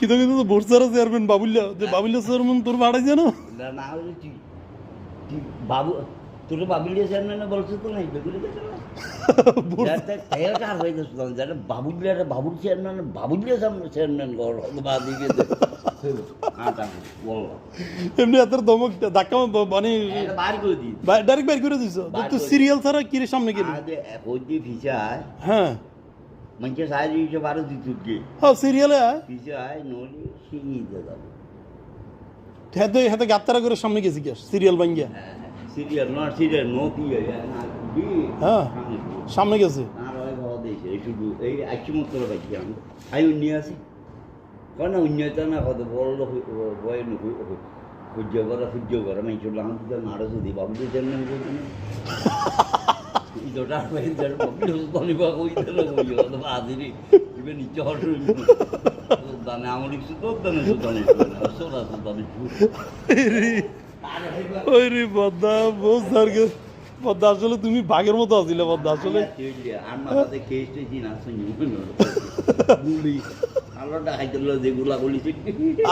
কিন্তু কিন্তু বোরসারা চেয়ারম্যান বাবুল্লা। যে বাবুল্লা চেয়ারম্যান তোর বাড়াইছে না? না হলে তুই তুই বাবু তোর বাবুলিয়া চেয়ারম্যানে বলছিস তো নাই। বেগুলি হয়ে বাবুল চেয়ারম্যান বাবুলিয়া চেয়ারম্যান এমনি এত দমক ধাক্কা মানে করে ডাইরেক্ট বাইর করে দিছ। বাইর তো সিরিয়াল ছাড়া কি রে সামনে গেলি আদে হ্যাঁ মানে সাইজ দিতে পারো তুই তুকে হ্যাঁ সিরিয়ালে ফিচায় নলি শিঙি দিয়ে দাও। হেতে হেতে গাত্তারা করে সামনে গেছি কি সিরিয়াল ভাঙ্গিয়া? সিরিয়াল নট সিরিয়াল নো কি না বি হ্যাঁ। সামনে গেছে। আর ওই ভাব দিয়েছে শুধু এই আইসি মতো পাইছি আমি। আই উন্নি আছি। কেন উন্নয়তা না কত বড় বয় সূর্য করা সূর্য করা মানে চলে আমার তো নাড়ো যদি বাবু জন্য দানে দানে দানে দানে তুমি বাঘের মতো আছিলে বদ্দা আসলে। আমার সাথে কেসটা কি না শুনি গুলি আলোটা খাইছিল যেগুলা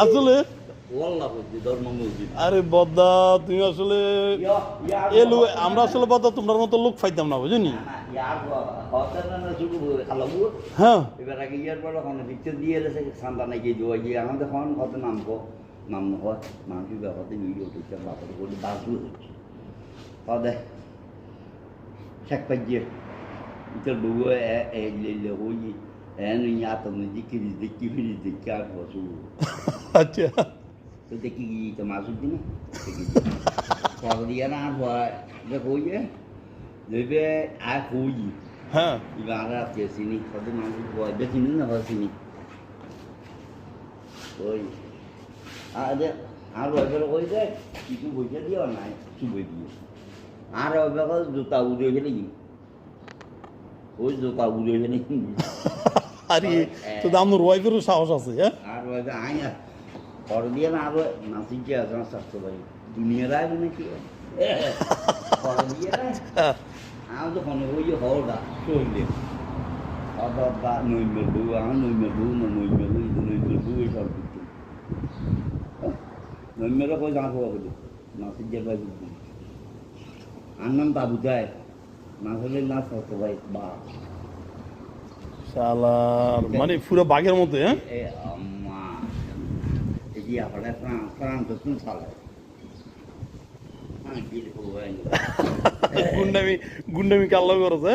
আসলে আরে বদ্দা তুমি আসলে এ লো আমরা আসলে বদ্দা তোমার মতো লোক পাইতাম না বুঝনি হ্যাঁ এবার আগে ইয়ার পর ওখানে পিকচার দিয়ে এসে সান্দা নাকি জোয়া গিয়ে আমাদের খন কত নাম কো নাম হয় মানুষ ব্যাপারে ভিডিও টিকচার বাপারে বলি বাসু হচ্ছে তাদের শেখ পাইয়ে এটা ডুবো এ লে হই এন ইয়াতো দিকি দিকি ফিরি দিকি আর বসু আচ্ছা তো দেখি তো মাসুদ দিন পর দিয়ে না হয় দেখো ইয়ে দেবে আর হই হ্যাঁ Ibarat ke sini, satu nanti buat dia sini nak ke sini. Oi. Ada আর ওই বেলা কই দেখ কিছু বইটা দিও না চুবে দিয়ে আর ওই বেলা জুতা উড়ে ফেলে কি ওই জুতা উড়ে ফেলে আরে তো দাম ওয়াইফেরও সাহস আছে হ্যাঁ আর ওই যে আইয়া পর দিয়ে না আর নাসি কি আছে না স্বাস্থ্য ভাই দুনিয়া রায় নাকি পর দিয়ে আমি তো কোনো ওই হলটা চললে অথবা নৈমের বউ আমার নৈমের বউ না নৈমের বউ নৈমের বউ এই কিছু নৈমেরও কই জানা পাওয়া গেল নাসির ভাই আর নাম বাবু যায়। না ভাই বা। শালার মানে পুরো বাঘের মতো হ্যাঁ? જે આપણે પ્રાણ પ્રાણ ગુંડમી ગુંડમી કાલો કરશે